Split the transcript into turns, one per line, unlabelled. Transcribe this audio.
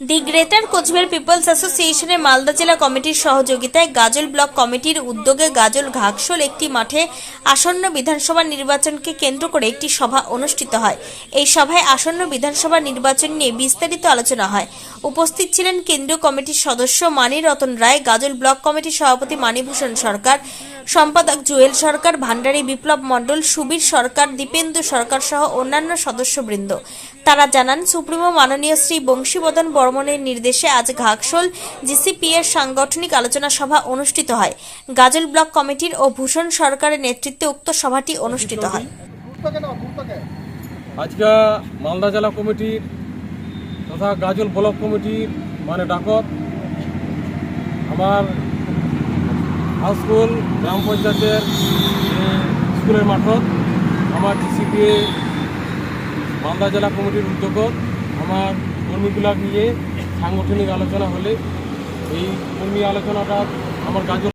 দি greater Cooch Behar people's অ্যাসোসিয়েশনের মালদা জেলা কমিটির সহযোগিতায় গাজল ব্লক কমিটির উদ্যোগে গাজল ঘাকশোল একটি মাঠে আসন্ন বিধানসভা নির্বাচনকে কেন্দ্র করে একটি সভা অনুষ্ঠিত হয়। এই সভায় আসন্ন বিধানসভা নির্বাচন নিয়ে বিস্তারিত আলোচনা হয়। উপস্থিত ছিলেন কেন্দ্রীয় কমিটির সদস্য মানি রতন রায়, গাজল ব্লক কমিটির সভাপতি মানিভূষণ সরকার সম্পাদক জুয়েল সরকার ভান্ডারী বিপ্লব মণ্ডল, সুবীর সরকার, দীপেন্দু সরকার সহ অন্যান্য সদস্যবৃন্দ। তারা জানান, সুপ্রিমো মাননীয় শ্রী বংশীবদন বর্মনের নির্দেশে আজ ঘাকশোল জিসিপি এর সাংগঠনিক আলোচনা সভা অনুষ্ঠিত হয়। গাজল ব্লক কমিটির ও ভূষণ সরকারের নেতৃত্বে উক্ত সভাটি অনুষ্ঠিত হয়।
আজকে মালদা জেলা কমিটির তথা গাজল ব্লক কমিটির মানে ডাকত, আমার হাই স্কুল, গ্রাম পঞ্চায়েতের স্কুলের মাঠত আমার জিসিপিএ মালদা জেলা কমিটির উদ্যোগত আমার কর্মীগুলা নিয়ে সাংগঠনিক আলোচনা হলে এই কর্মী আলোচনাটা আমার গাজল